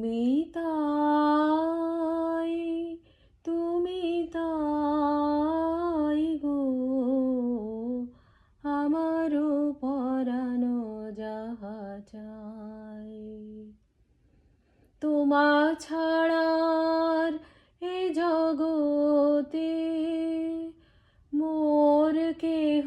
তুমি তাই তুমি তাই গো। আমার পরানো যাহা চাই, তোমা ছাড়ার এ জগতে মোর কেহ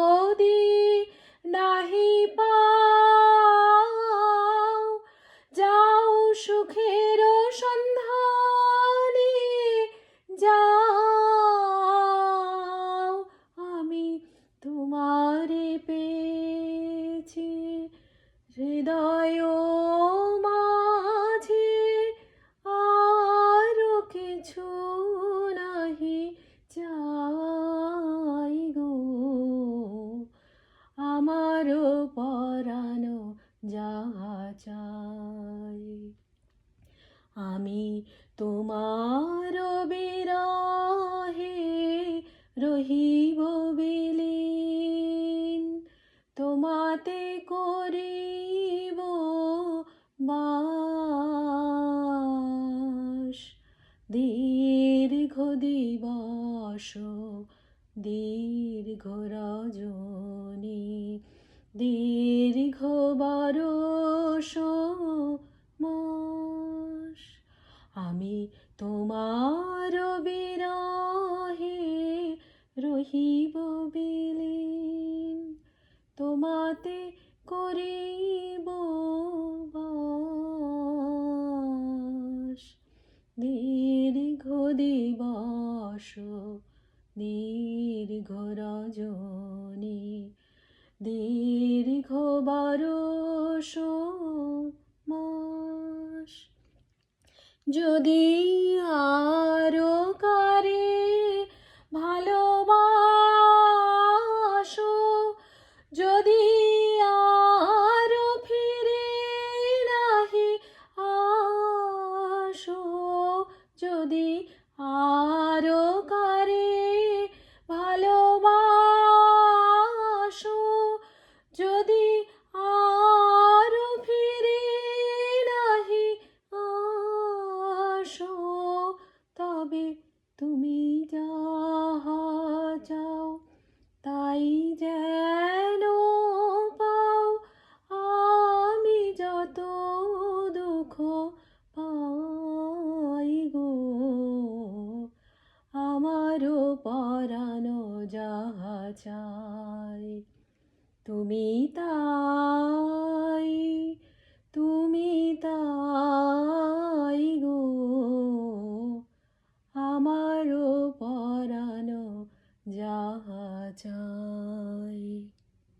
আমারও পরানো যাহা চাই। আমি তোমার বিরাহে রহিব বিলীন, তোমাতে করিব বাস। দীর্ঘ দিবস, দীর্ঘ রজনী দীর্ঘ বরষ মাস আমি তোমার বিরহে রহিব বিলীন। তোমাতে করিব দীর্ঘ দিবস দীর্ঘ রজনী দীর্ঘ বরষ মাস যদি কারে যায়। তুমি তা